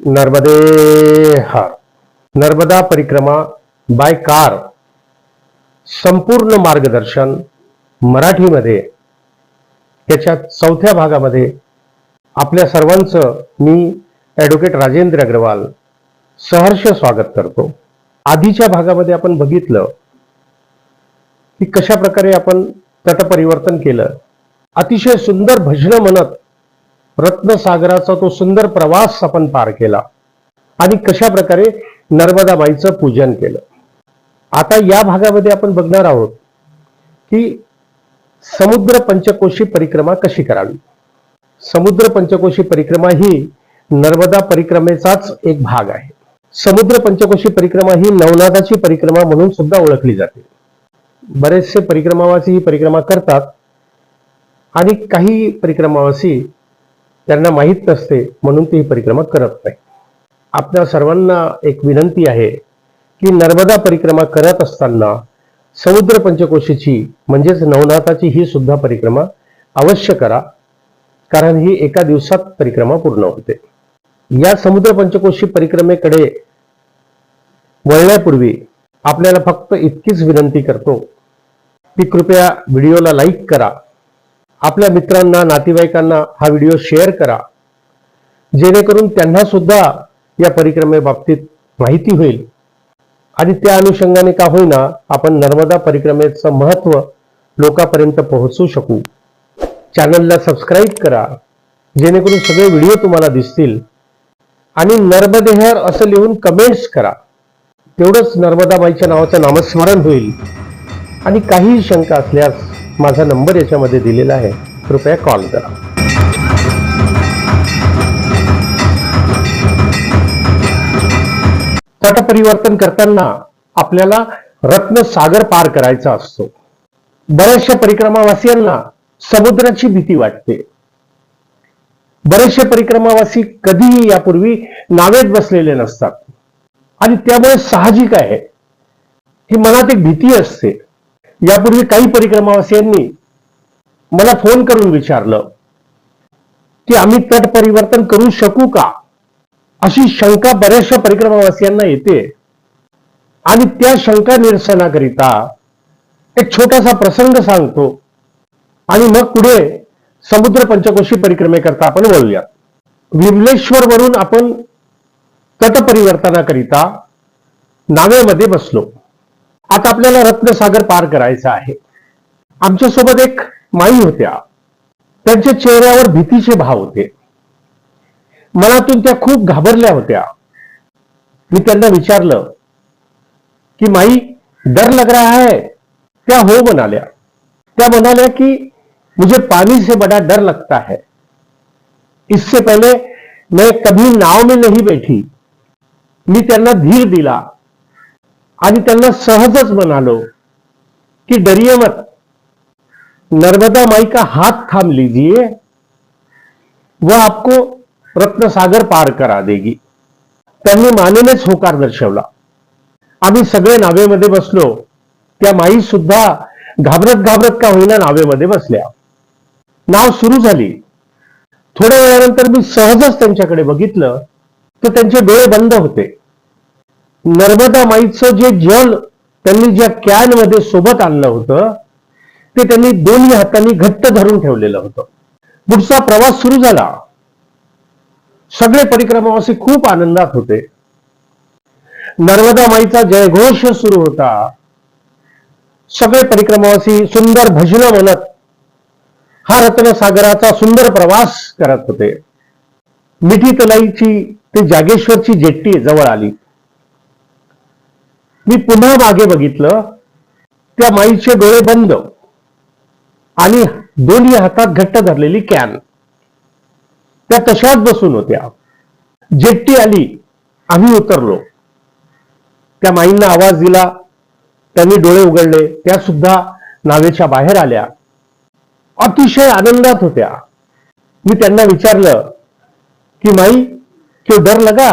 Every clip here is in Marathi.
नर्मदे हार नर्मदा परिक्रमा बाय कार संपूर्ण मार्गदर्शन मराठीमध्ये. त्याच्या चौथ्या भागामध्ये आपल्या सर्वांचं मी ॲडव्होकेट राजेंद्र अग्रवाल सहर्ष स्वागत करतो. आधीच्या भागामध्ये आपण बघितलं की कशा प्रकारे आपण तटपरिवर्तन केलं. अतिशय सुंदर भजनं म्हणत रत्नसागराचा तो सुंदर प्रवास आपण पार केला. आणि कशा प्रकारे नर्मदाबाईचं पूजन केलं. आता या भागामध्ये आपण बघणार आहोत की समुद्र पंचकोशी परिक्रमा कशी करावी. समुद्र पंचकोशी परिक्रमा ही नर्मदा परिक्रमेचाच एक भाग आहे. समुद्र पंचकोशी परिक्रमा ही नवनाथाची परिक्रमा म्हणून सुद्धा ओळखली जाते. बरेचसे परिक्रमावासी ही परिक्रमा करतात. आणि काही परिक्रमावासी त्यांना माहीत नसते म्हणून ती ही परिक्रमा करत नाही. आपल्या सर्वांना एक विनंती आहे की नर्मदा परिक्रमा करत असताना समुद्र पंचकोशीची म्हणजेच नवनाथाची ही सुद्धा परिक्रमा अवश्य करा कारण ही एका दिवसात परिक्रमा पूर्ण होते. या समुद्र पंचकोशी परिक्रमेकडे वळण्यापूर्वी आपल्याला फक्त इतकीच विनंती करतो की कृपया व्हिडिओला लाईक करा आपल्या मित्रांना नातेवाईकांना हा व्हिडिओ शेअर करा. जेणेकरून त्यांना सुद्धा या परिक्रमेबाबतीत माहिती होईल. आणि त्या अनुषंगाने का होईना आपण नर्मदा परिक्रमेचं महत्त्व लोकांपर्यंत पोहोचू शकू. चॅनलला सबस्क्राईब करा. जेणेकरून सगळे व्हिडिओ तुम्हाला दिसतील. आणि नर्मदेहर असं लिहून कमेंट्स करा. तेवढंच नर्मदाबाईच्या नावाचं नामस्मरण होईल. आणि काही शंका असल्यास माझा नंबर याच्यामध्ये दिलेला आहे. कृपया कॉल करा. तट परिवर्तन करताना आपल्याला रत्न सागर पार करायचा असतो. बऱ्याचशा परिक्रमावासियांना समुद्राची भीती वाटते. बरेचसे परिक्रमावासी कधीही यापूर्वी नावेत बसलेले नसतात. आणि त्यामुळे साहजिक आहे. ही मनात एक भीती असते. यापूर्वी काही परिक्रमावासियांनी मला फोन करून विचारलं की आम्ही तट परिवर्तन करू शकू का? अशी शंका बऱ्याचशा परिक्रमावासियांना येते. आणि त्या शंका निरसनाकरिता एक छोटासा प्रसंग सांगतो. आणि मग पुढे समुद्र पंचकोशी परिक्रमेकरता आपण बोलूया विमलेश्वर वरून आपण तट परिवर्तनाकरिता नावेमध्ये बसलो. आता आपल्याला रत्नसागर पार करायचा आहे. आमच्यासोबत एक माई होत्या. त्यांच्या चेहऱ्यावर भीतीचे भाव होते. मनातून त्या खूप घाबरल्या होत्या. मी त्यांना विचारलं की माई डर लग रहा है? त्या हो म्हणाल्या. त्या म्हणाल्या की मुझे पानी से बड़ा डर लगता है. इससे पहले मैं कभी नाव में नहीं बैठी. मी त्यांना धीर दिला. आणि त्यांना सहजच म्हणालो कि डरिए मत नर्मदा माई का हाथ थाम लीजिए वह आपको रत्नसागर पार करा देगी. त्यांनी मानेनेच होकार दर्शवला. आम्ही सगळे नावेमध्ये बसलो. त्या माई सुद्धा घाबरत घाबरत का होईना नावेमध्ये बसल्या. नाव सुरू झाली. थोड्या वेळानंतर मी सहजच त्यांच्याकडे बघितलं. तर त्यांचे डोळे बंद होते. नर्मदा माईचं जे जल त्यांनी ज्या कॅनमध्ये सोबत आणलं होतं ते त्यांनी दोन्ही हातांनी घट्ट धरून ठेवलेलं होतं. पुढचा प्रवास सुरू झाला. सगळे परिक्रमावासी खूप आनंदात होते. नर्मदा माईचा जयघोष सुरू होता. सगळे परिक्रमावासी सुंदर भजन म्हणत हा रत्नसागराचा सुंदर प्रवास करत होते. मिठी तलाईची ते जागेश्वरची जेट्टी जवळ आली. मी पुन्हा मागे बघितलं त्या माईचे डोळे बंद आणि दोन्ही हातात घट्ट धरलेली कॅन. त्या तशाच बसून होत्या. जेट्टी आली आम्ही उतरलो. त्या माईंना आवाज दिला त्यांनी डोळे उघडले त्या सुद्धा नावेच्या बाहेर आल्या. अतिशय आनंदात होत्या. मी त्यांना विचारलं की माई क्यों डर लगा?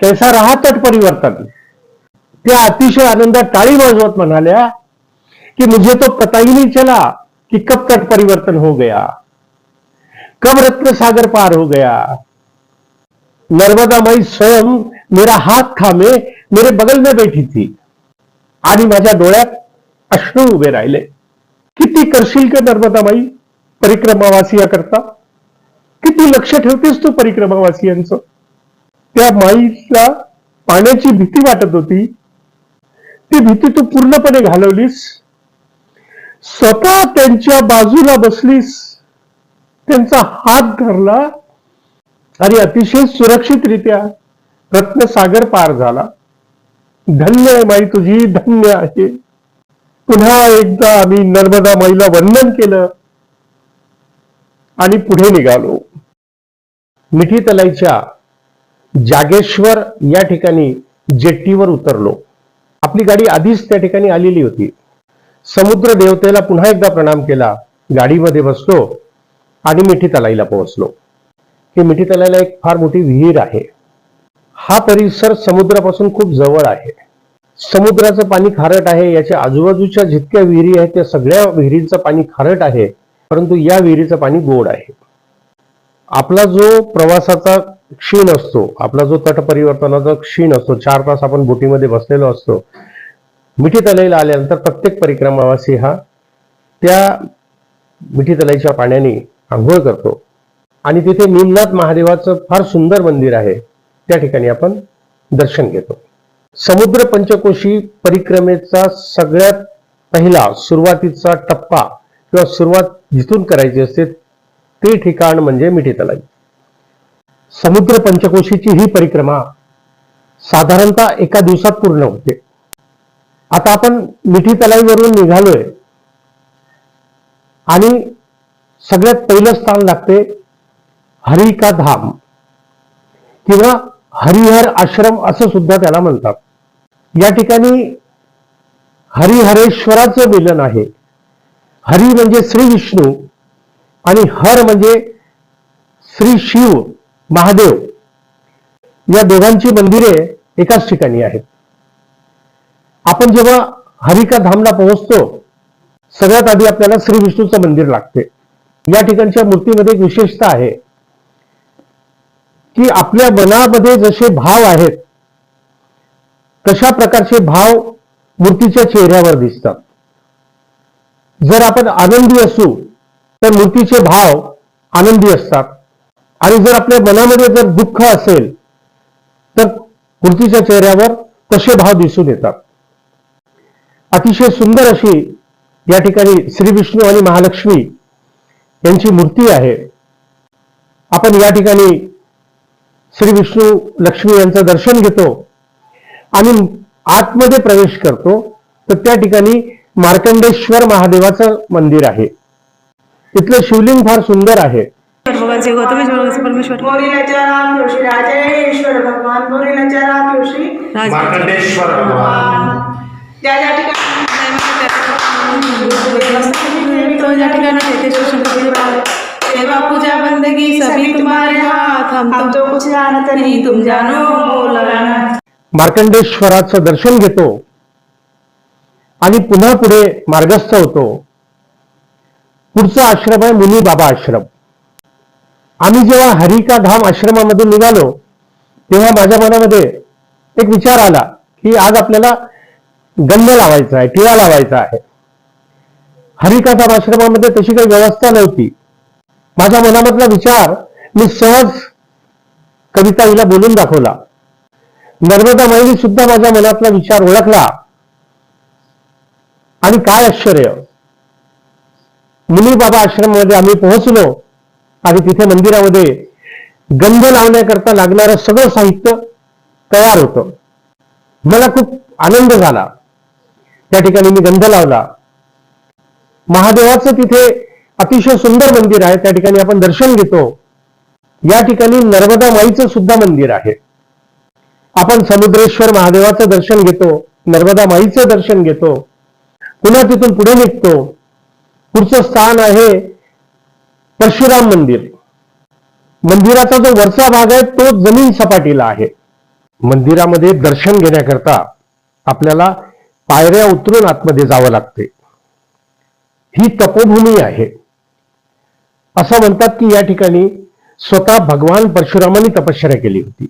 कैसा रहा तट परिवर्तन? त्या अतिशय आनंदात टाळी वाजवत म्हणाल्या कि मुझे तो पता ही नहीं चला कि कब तट परिवर्तन हो गया कब रत्न सागर पार हो गया। नर्मदा माई स्वयं मेरा हात थामे मेरे बगल में बैठी थी आणि माझ्या डोळ्यात अश्रू उभे राहिले। किती करशील का नर्मदा माई परिक्रमावासिया करता किती लक्ष ठेवतेस तू परिक्रमावासियांचं? त्या माईला पाण्याची भीती वाटत होती ती भीती तू पूर्णपणे घालवलीस? स्वतः त्यांच्या बाजूला बसलीस त्यांचा हात धरला आणि अतिशय सुरक्षितरित्या रत्नसागर पार झाला. धन्य आहे माई तुझी धन्य आहे. पुन्हा एकदा आम्ही नर्मदा माईला वंदन केलं आणि पुढे निघालो. मिठी तलाईच्या जागेश्वर या ठिकाणी जेट्टीवर उतरलो. आपली गाडी आधीच त्या ठिकाणी आलेली होती. समुद्र देवतेला पुन्हा एकदा प्रणाम केला. गाडीमध्ये बसलो आणि मिठी तलाईला पोहोचलो. की मिठी तलाईला एक फार मोठी विहीर आहे. हा परिसर समुद्रापासून खूप जवळ आहे. समुद्राचं पाणी खारट आहे याच्या आजूबाजूच्या जितक्या विहिरी आहेत त्या सगळ्या विहिरींचं पाणी खारट आहे परंतु या विहिरीचं पाणी गोड आहे. आपला जो प्रवासाचा क्षीण असतो. आपला जो तट परिवर्तनाचा क्षीण असतो चार तास आपण बोटीमध्ये बसलेलो असतो मिठी तलाईला आल्यानंतर प्रत्येक परिक्रमावासी हा त्या मिठी तलाईच्या पाण्याने आंघोळ करतो. आणि तिथे नीलनाथ महादेवाचं फार सुंदर मंदिर आहे. त्या ठिकाणी आपण दर्शन घेतो. समुद्र पंचकोशी परिक्रमेचा सगळ्यात पहिला सुरुवातीचा टप्पा किंवा सुरुवात जिथून करायची असते ते ठिकाण म्हणजे मिठी तलाई समुद्र पंचकोशीची ही परिक्रमा साधारणतः एका दिवसात पूर्ण होते. आता आपण मिठी तलाईवरून निघालोय. आणि सगळ्यात पहिलं स्थान लागते हरिका धाम. किंवा हरिहर आश्रम असं सुद्धा त्याला म्हणतात. या ठिकाणी हरिहरेश्वराचं मिलन आहे. हरी म्हणजे श्री विष्णू आणि हर म्हणजे श्री शिव. महादेव या दोघांची मंदिरे एकाच ठिकाणी आहेत. आपण जेव्हा हरिका धामला पोहोचतो सगळ्यात आधी आपल्याला श्री विष्णूचं मंदिर लागते. या ठिकाणच्या मूर्तीमध्ये एक विशेषता आहे की आपल्या मनामध्ये जसे भाव आहेत तशा प्रकारचे भाव मूर्तीच्या चेहऱ्यावर दिसतात. जर आपण आनंदी असू तर मूर्तीचे भाव आनंदी असतात. आणि जर आपल्या मनामध्ये जर दुःख असेल तर मूर्तीच्या चेहऱ्यावर तसे भाव दिसून येतात. अतिशय सुंदर अशी या ठिकाणी श्री विष्णू आणि महालक्ष्मी यांची मूर्ती आहे. आपण या ठिकाणी श्री विष्णू लक्ष्मी यांचं दर्शन घेतो आणि आतमध्ये प्रवेश करतो. तर त्या ठिकाणी मार्कंडेश्वर महादेवाचं मंदिर आहे. इथलं शिवलिंग फार सुंदर आहे. श्री श्री परमेश्वर. बोरीलाच्या राम जोशी राजेश्वर भगवान बोरीलाच्या राम जोशी मार्कंडेश्वर भगवान. त्या ज्या ठिकाणी तो ज्या ठिकाणी तेथे शोषण करते सेवा पूजा बंदगी सभी तुम्हारे हाथ हम हम तो तो कुछ जानत नहीं तुम जानो बोलना मार्कंडेश्वराचं दर्शन घेतो आणि पुन्हा पुढे मार्गस्थ होतो. पुढचा आश्रम आहे मुनी बाबा आश्रम. आम्ही जेव्हा हरिका धाम आश्रमामध्ये निघालो तेव्हा माझ्या मनामध्ये एक विचार आला की आज आपल्याला गंध लावायचा आहे टिळा लावायचा आहे. हरिका धाम आश्रमामध्ये तशी काही व्यवस्था नव्हती. माझ्या मनामधला विचार मी सहज कविता हिला बोलून दाखवला. नर्मदा मैली सुद्धा माझ्या मनातला विचार ओळखला. आणि काय आश्चर्य! मुनी बाबा आश्रमामध्ये आम्ही पोहोचलो. आणि तिथे मंदिरामध्ये गंध लावण्याकरता लागणारं सगळं साहित्य तयार होतं. मला खूप आनंद झाला. त्या ठिकाणी मी गंध लावला. महादेवाचं तिथे अतिशय सुंदर मंदिर आहे. त्या ठिकाणी आपण दर्शन घेतो. या ठिकाणी नर्मदा माईचं सुद्धा मंदिर आहे. आपण समुद्रेश्वर महादेवाचं दर्शन घेतो. नर्मदा माईचं दर्शन घेतो. पुन्हा तिथून पुढे निघतो. पुढचं स्थान आहे परशुराम मंदिर. मंदिराचा जो वरचा भाग आहे तो जमीन सपाटीला आहे. मंदिरामध्ये दर्शन घेण्याकरता आपल्याला पायऱ्या उतरून आतमध्ये जावं लागते. ही तपोभूमी आहे. असं म्हणतात की या ठिकाणी स्वतः भगवान परशुरामांनी तपश्चर्या केली होती.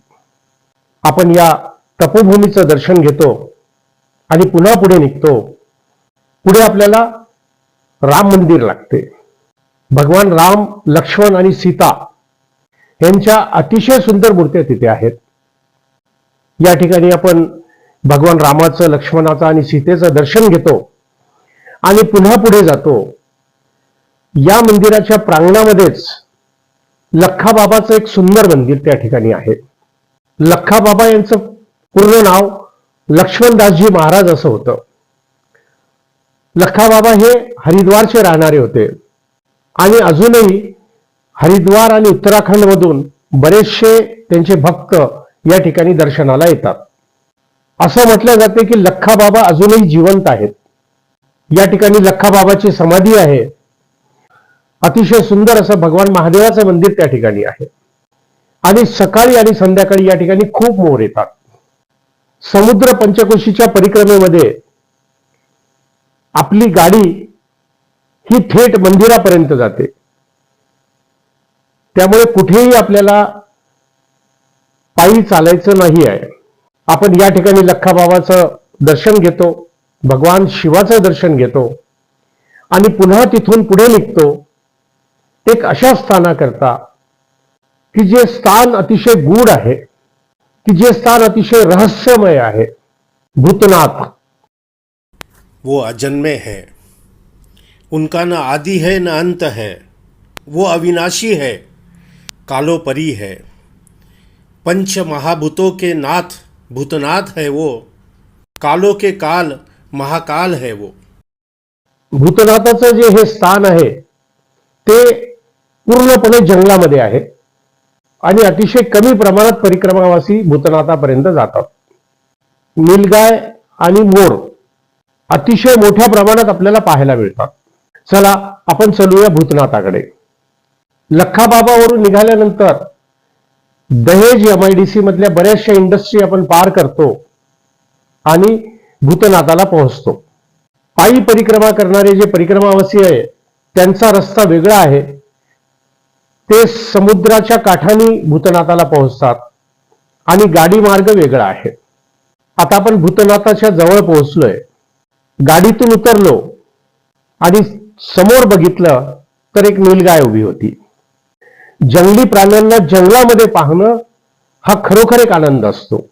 आपण या तपोभूमीचं दर्शन घेतो आणि पुन्हा पुढे निघतो. पुढे आपल्याला राम मंदिर लागते. भगवान राम लक्ष्मण आणि सीता यांच्या अतिशय सुंदर मूर्त्या तिथे आहेत. या ठिकाणी आपण भगवान रामाचं लक्ष्मणाचं आणि सीतेचं दर्शन घेतो आणि पुन्हा पुढे जातो. या मंदिराच्या प्रांगणामध्येच लख्खाबाबाचं एक सुंदर मंदिर त्या ठिकाणी आहे. लख्खाबाबा यांचं पूर्ण नाव लक्ष्मणदासजी महाराज असं होतं. लख्खाबाबा हे हरिद्वारचे राहणारे होते. आणि अजूनही हरिद्वार आणि उत्तराखंड मधून बरेचसे त्यांचे भक्त या ठिकाणी दर्शनाला येतात. असं म्हटलं जाते की लख्खाबाबा अजूनही जिवंत आहेत. या ठिकाणी लख्खाबाबाची समाधी आहे. अतिशय सुंदर असं भगवान महादेवाचं मंदिर त्या ठिकाणी आहे. आणि सकाळी आणि संध्याकाळी या ठिकाणी खूप मोर येतात. समुद्र पंचकोशीच्या परिक्रमेमध्ये आपली गाडी ही थेट मंदिरापर्यंत जाते. त्यामुळे कुठेही आपल्याला पायी चालायचं नाही आहे. आपण या ठिकाणी लख्खाबाबाचं दर्शन घेतो भगवान शिवाचं दर्शन घेतो आणि पुन्हा तिथून पुढे निघतो. एक अशा स्थानाकरता की जे स्थान अतिशय गूढ आहे की जे स्थान अतिशय रहस्यमय आहे. भूतनाथ. वो अजन्मे है. उनका न आदि है न अंत है। वो अविनाशी है कालोपरी है। पंच महाभूतों के नाथ भूतनाथ है वो। कालो के काल महाकाल है वो। भूतनाथाचं जे हे स्थान आहे ते पूर्णपणे जंगलामध्ये आहे आणि अतिशय कमी प्रमाणात परिक्रमावासी भूतनाथापर्यंत जातात. नीलगाय आणि मोर अतिशय मोठ्या प्रमाणात आपल्याला पाहायला मिळतात. चला आपण चलूया भूतनाथाकडे. लख्खाबाबावरून निघाल्यानंतर दहेज एमआयडीसी मधल्या बऱ्याचशा इंडस्ट्री आपण पार करतो आणि भूतनाथाला पोहोचतो. पायी परिक्रमा करणारे जे परिक्रमावासी आहे त्यांचा रस्ता वेगळा आहे. ते समुद्राच्या काठानी भूतनाथाला पोहोचतात आणि गाडी मार्ग वेगळा आहे. आता आपण भूतनाथाच्या जवळ पोहोचलोय. गाडीतून उतरलो आणि समोर बघितलं तर एक नीलगाय उभी होती. जंगली प्राण्यांना जंगलामध्ये पाहणं हा खरोखर एक आनंद असतो.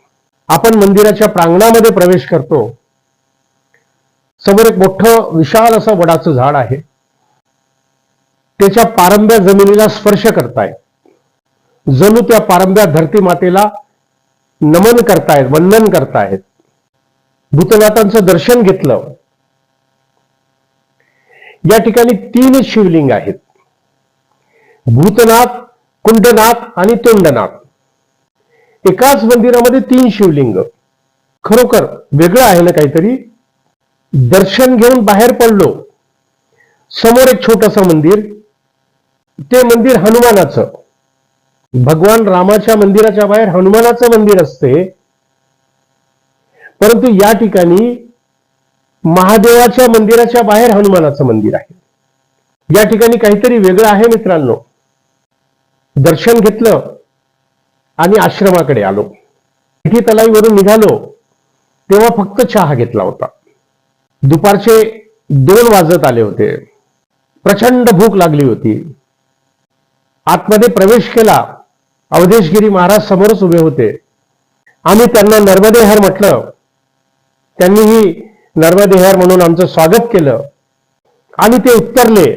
आपण मंदिराच्या प्रांगणामध्ये प्रवेश करतो. समोर एक मोठं विशाल असं वडाचं झाड आहे. त्याच्या पारंब्या जमिनीला स्पर्श करतायत. जणू त्या पारंब्या धरती मातेला नमन करतायत वंदन करतायत. भूतनाथांचं दर्शन घेतलं. या ठिकाणी तीन शिवलिंग आहेत. भूतनाथ कुंडनाथ आणि तोंडनाथ. एकाच मंदिरामध्ये तीन शिवलिंग. खरोखर वेगळं आहे ना काहीतरी? दर्शन घेऊन बाहेर पडलो. समोर एक छोटस मंदिर. ते मंदिर हनुमानाचं. भगवान रामाच्या मंदिराच्या बाहेर हनुमानाचं मंदिर असते. परंतु या ठिकाणी महादेवाच्या मंदिराच्या बाहेर हनुमानाचं मंदिर आहे. या ठिकाणी काहीतरी वेगळं आहे मित्रांनो. दर्शन घेतलं आणि आश्रमाकडे आलो. मिठी तलाईवरून निघालो. तेव्हा फक्त चहा घेतला होता. दुपारचे दोन वाजत आले होते. प्रचंड भूक लागली होती. आतमध्ये प्रवेश केला. अवधेशगिरी महाराज समोरच उभे होते. आम्ही त्यांना नर्मदे हर म्हटलं. त्यांनीही नर्मदेहर म्हणून आमचं स्वागत केलं. आणि ते उत्तरले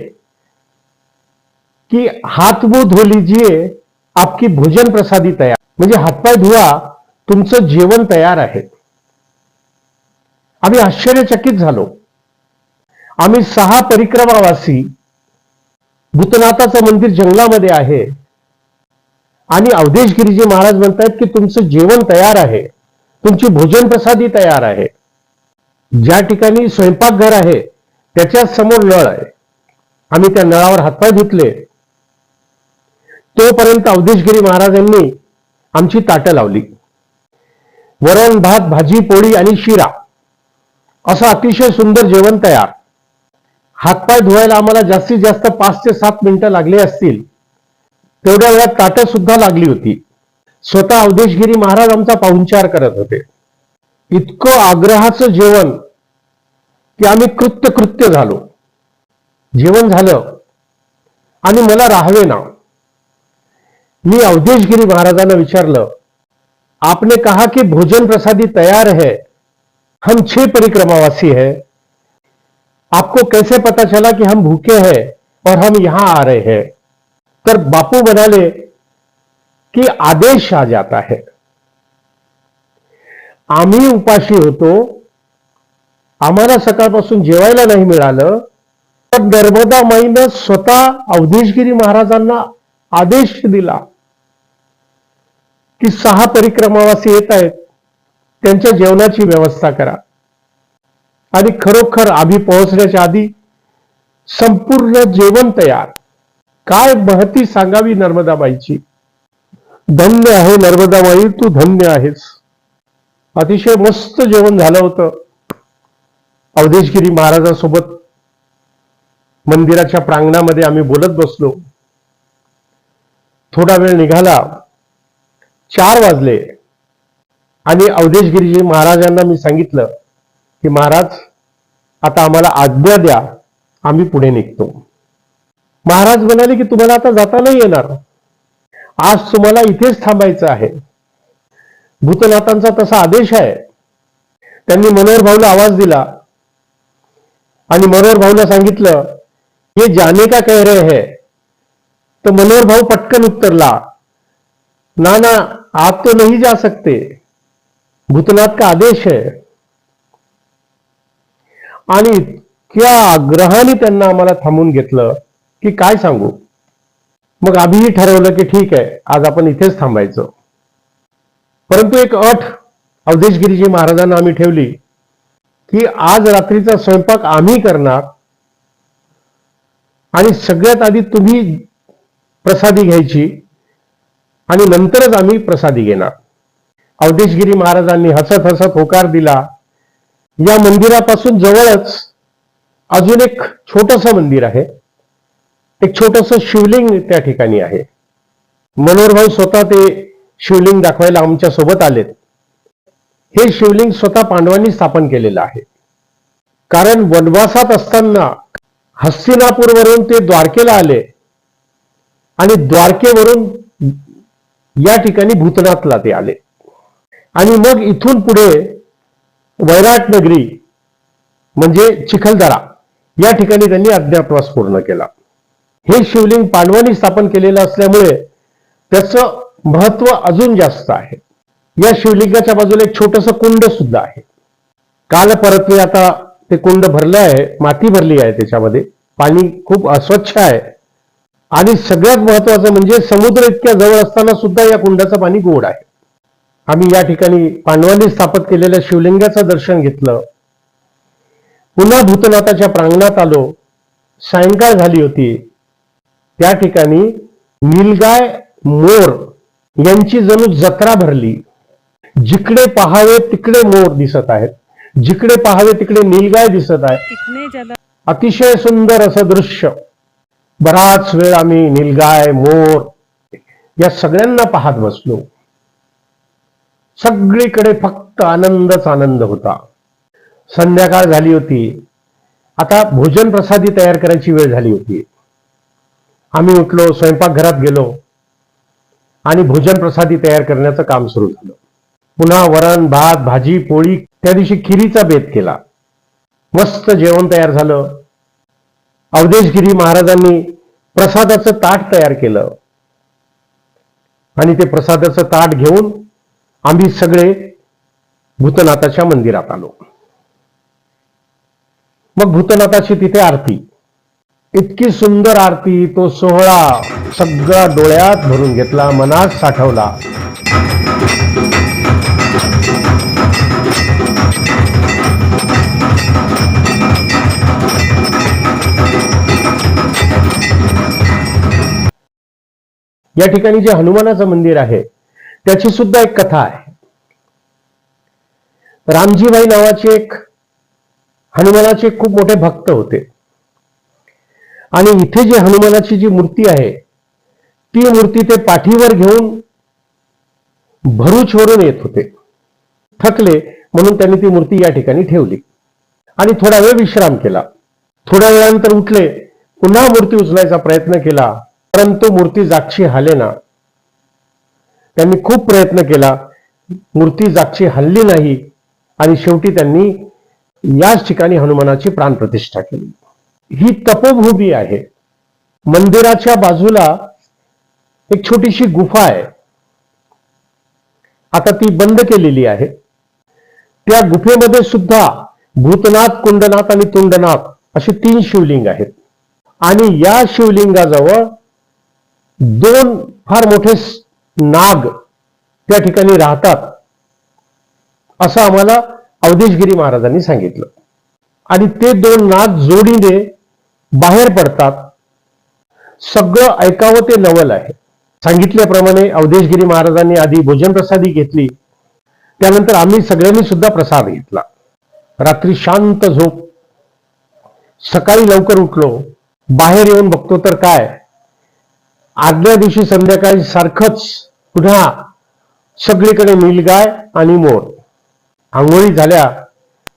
की हात मुंह धो लीजिए आपकी भोजन प्रसादी तयार. म्हणजे हातपाय धुवा तुमचं जेवण तयार आहे. आम्ही आश्चर्यचकित झालो. आम्ही सहा परिक्रमावासी भूतनाथाचं मंदिर जंगलामध्ये आहे. आणि अवधेशगिरीजी महाराज म्हणतायत की तुमचं जेवण तयार आहे. तुमची भोजन प्रसादी तयार आहे. ज्या ठिकाणी स्वयंपाकघर आहे त्याच्यासमोर नळ आहे. आम्ही त्या नळावर हातपाय धुतले. तोपर्यंत अवधेशगिरी महाराजांनी आमची ताटं लावली. वरण भात भाजी पोळी आणि शिरा. असं अतिशय सुंदर जेवण तयार. हातपाय धुवायला आम्हाला जास्तीत जास्त पाच ते सात मिनिटं लागले असतील. तेवढ्या वेळात ताटं सुद्धा लागली होती. स्वतः अवधेशगिरी महाराज आमचा पाहुणचार करत होते. इतकं आग्रहाचं जेवण की आम्ही कृत्य कृत्य झालो. झालं. आणि मला राहावे ना मी अवधेशगिरी महाराजांना विचारलं, आपने कहा कि भोजन प्रसादी तैयार है? हम छह परिक्रमावासी है. आपको कैसे पता चला कि हम भूखे हैं और हम यहाँ आ रहे हैं? तर बापू म्हणाले कि आदेश आ जाता है. आम्ही उपाशी होतो आम्हाला सकाळपासून जेवायला नाही मिळालं. तर नर्मदा माईनं स्वतः अवधेशगिरी महाराजांना आदेश दिला की सहा परिक्रमावासी येत आहेत. त्यांच्या जेवणाची व्यवस्था करा. आणि खरोखर आम्ही पोहोचण्याच्या आधी संपूर्ण जेवण तयार. काय महती सांगावी नर्मदाबाईची? धन्य आहे नर्मदाबाई तू धन्य आहेस. अतिशय मस्त जेवण झालं होतं. अवधेशगिरी महाराजांसोबत मंदिराच्या प्रांगणामध्ये आम्ही बोलत बसलो. थोडा वेळ निघाला. चार वाजले. आणि अवधेशगिरीजी महाराजांना मी सांगितलं की महाराज आता आम्हाला आज्ञा द्या. आम्ही पुढे निघतो. महाराज म्हणाले की तुम्हाला आता जाता नाही येणार. आज तुम्हाला इथेच थांबायचं आहे. भूतनाथांचा तसा आदेश आहे. त्यांनी मनोहर भाऊला आवाज दिला. आणि मनोहर भाऊला सांगितलं हे जाने का कह रहे है? तो मनोहर भाऊ पटकन उत्तरला ना ना आप तो नहीं जा सकते. भूतनाथ का आदेश है. आणि इतक्या आग्रहाने त्यांना आम्हाला थांबून घेतलं की काय सांगू? मग आम्हीही ठरवलं की ठीक आहे आज आपण इथेच थांबायचं. परंतु एक अट अवधेशगिरीजी महाराजांना आम्ही ठेवली. की आज रात्रीचा स्वयंपाक आम्ही करणार आणि सगळ्यात आधी तुम्ही प्रसादी घ्यायची आणि नंतरच आम्ही प्रसादी घेणार. अवधेशगिरी महाराजांनी हसत हसत होकार दिला. या मंदिरापासून जवळच अजून एक छोटस मंदिर आहे. एक छोटस शिवलिंग त्या ठिकाणी आहे. मनोहरभाऊ स्वतः ते शिवलिंग दाखवायला आमच्यासोबत आलेत. हे शिवलिंग स्वतः पांडवांनी स्थापन केलेलं आहे. कारण वनवासात असताना हस्तिनापूरवरून ते द्वारकेला आले आणि द्वारकेवरून या ठिकाणी भूतनाथला ते आले. आणि मग इथून पुढे वैराट नगरी म्हणजे चिखलदरा या ठिकाणी त्यांनी अज्ञातवास पूर्ण केला. हे शिवलिंग पांडवांनी स्थापन केलेलं असल्यामुळे त्याचं महत्त्व अजून जास्त आहे. या शिवलिंगाच्या बाजूला एक छोटस कुंड सुद्धा आहे. काल परत आता ते कुंड भरलं आहे माती भरली आहे त्याच्यामध्ये. पाणी खूप अस्वच्छ आहे. आणि सगळ्यात महत्वाचं म्हणजे समुद्र इतक्या जवळ असताना सुद्धा या कुंडाचं पाणी गोड आहे. आम्ही या ठिकाणी पांडवांनी स्थापित केलेल्या शिवलिंगाचं दर्शन घेतलं. पुन्हा भूतनाथाच्या प्रांगणात आलो. सायंकाळ झाली होती. त्या ठिकाणी नीलगाय मोर यांची जणू जत्रा भरली. जिकडे पहावे तिकडे मोर दिसत आहेत. जिकडे पहावे तिकडे नीलगाय दिसत आहे अतिशय सुंदर असं दृश्य. बराच वेळ आम्ही नीलगाय मोर या सगळ्यांना पाहत बसलो. सगळीकडे फक्त आनंदच आनंद होता. संध्याकाळ झाली होती. आता भोजन प्रसादी तयार करायची वेळ झाली होती. आम्ही उठलो स्वयंपाकघरात गेलो आणि भोजन प्रसादी तयार करण्याचं काम सुरू झालं. पुन्हा वरण भात भाजी पोळी त्या दिवशी खिरीचा बेत केला. मस्त जेवण तयार झालं. अवधेशगिरी महाराजांनी प्रसादाचं ताट तयार केलं. आणि ते प्रसादाचं ताट घेऊन आम्ही सगळे भूतनाथाच्या मंदिरात आलो. मग भूतनाथाची तिथे आरती. इतकी सुंदर आरती तो सोहळा सगळा डोळ्यात भरून घेतला मनात साठवला. या ठिकाणी जे हनुमानाचं मंदिर आहे त्याची सुद्धा एक कथा आहे. रामजीबाई नावाचे एक हनुमानाचे खूप मोठे भक्त होते. आणि इथे जी हनुमानाची जी मूर्ती आहे ती मूर्ती ते पाठीवर घेऊन भरूचवरून येत होते. थकले म्हणून त्यांनी ती मूर्ती या ठिकाणी ठेवली. आणि थोडा वेळ विश्राम केला. थोड्या वेळानंतर उठले पुन्हा मूर्ती उचलायचा प्रयत्न केला. परंतु मूर्ती जागची हालेना त्यांनी खूप प्रयत्न केला. मूर्ती जागची हल्ली नाही आणि शेवटी त्यांनी याच ठिकाणी हनुमानाची प्राणप्रतिष्ठा केली. ही तपोभूमी आहे. मंदिराच्या बाजूला एक छोटीशी गुफा आहे. आता ती बंद केलेली आहे. त्या गुफेमध्ये सुद्धा भूतनाथ कुंडनाथ आणि तुंडनाथ असे तीन शिवलिंग आहेत. आणि या शिवलिंगाजवळ दोन फार मोठे नाग त्या ठिकाणी राहतात असं आम्हाला अवधेशगिरी महाराजांनी सांगितलं. आणि ते दोन नाग जोडीने बाहेर पडतात. सगळं ऐकावं ते नवल आहे. सांगितल्याप्रमाणे अवधेशगिरी महाराजांनी आधी भोजन प्रसादी घेतली. त्यानंतर आम्ही सगळ्यांनी सुद्धा प्रसाद घेतला. रात्री शांत झोप. सकाळी लवकर उठलो. बाहेर येऊन बघतो तर काय? आदल्या दिवशी संध्याकाळी सारखंच पुन्हा सगळीकडे नीलगाय आणि मोर. आंघोळी झाल्या.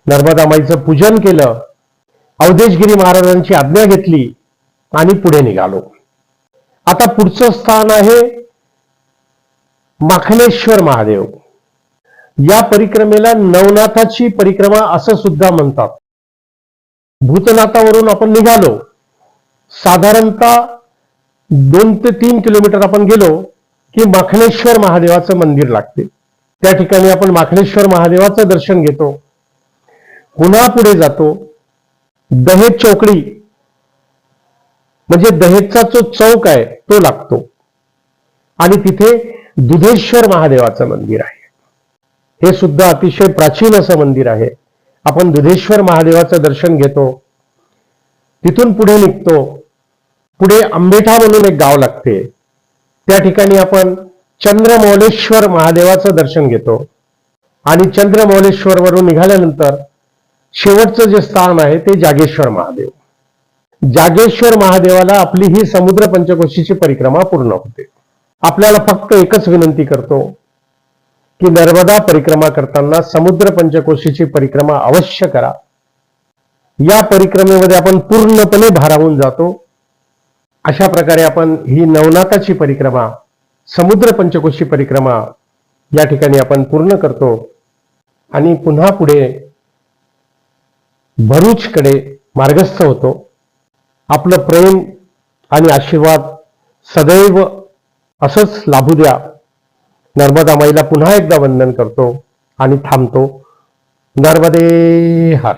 नर्मदा माईचं पूजन केलं. अवधेशगिरी महाराजांची आज्ञा घेतली आणि पुढे निघालो. आता पुढचं स्थान आहे माखलेश्वर महादेव. या परिक्रमेला नवनाथाची परिक्रमा असं सुद्धा म्हणतात. भूतनाथावरून आपण निघालो. साधारणतः दोन ते तीन किलोमीटर आपण गेलो की माखणेश्वर महादेवाचं मंदिर लागते. त्या ठिकाणी आपण माखणेश्वर महादेवाचं दर्शन घेतो. पुन्हा पुढे जातो. दहेज चौकडी म्हणजे दहेजचा जो चौक आहे तो लागतो. आणि तिथे दुधेश्वर महादेवाचं मंदिर आहे. हे सुद्धा अतिशय प्राचीन असं मंदिर आहे. आपण दुधेश्वर महादेवाचं दर्शन घेतो. तिथून पुढे निघतो. पुढे आंबेठा म्हणून एक गाव लागते. त्या ठिकाणी आपण चंद्रमौलेश्वर महादेवाचं दर्शन घेतो. आणि चंद्रमौलेश्वर वरून निघाल्यानंतर शेवटचं जे स्थान आहे ते जागेश्वर महादेव. जागेश्वर महादेवाला आपली ही समुद्र पंचकोशीची परिक्रमा पूर्ण होते. आपल्याला फक्त एकच विनंती करतो की नर्मदा परिक्रमा करताना समुद्र पंचकोशीची परिक्रमा अवश्य करा. या परिक्रमेमध्ये आपण पूर्णपणे भारावून जातो. अशा प्रकारे आपण ही नवनाथाची परिक्रमा समुद्र पंचकोशी परिक्रमा या ठिकाणी आपण पूर्ण करतो. आणि पुन्हा पुढे भरूचकडे मार्गस्थ होतो. आपलं प्रेम आणि आशीर्वाद सदैव असंच लाभू द्या. नर्मदा माईला पुन्हा एकदा वंदन करतो आणि थांबतो. नर्मदे हर.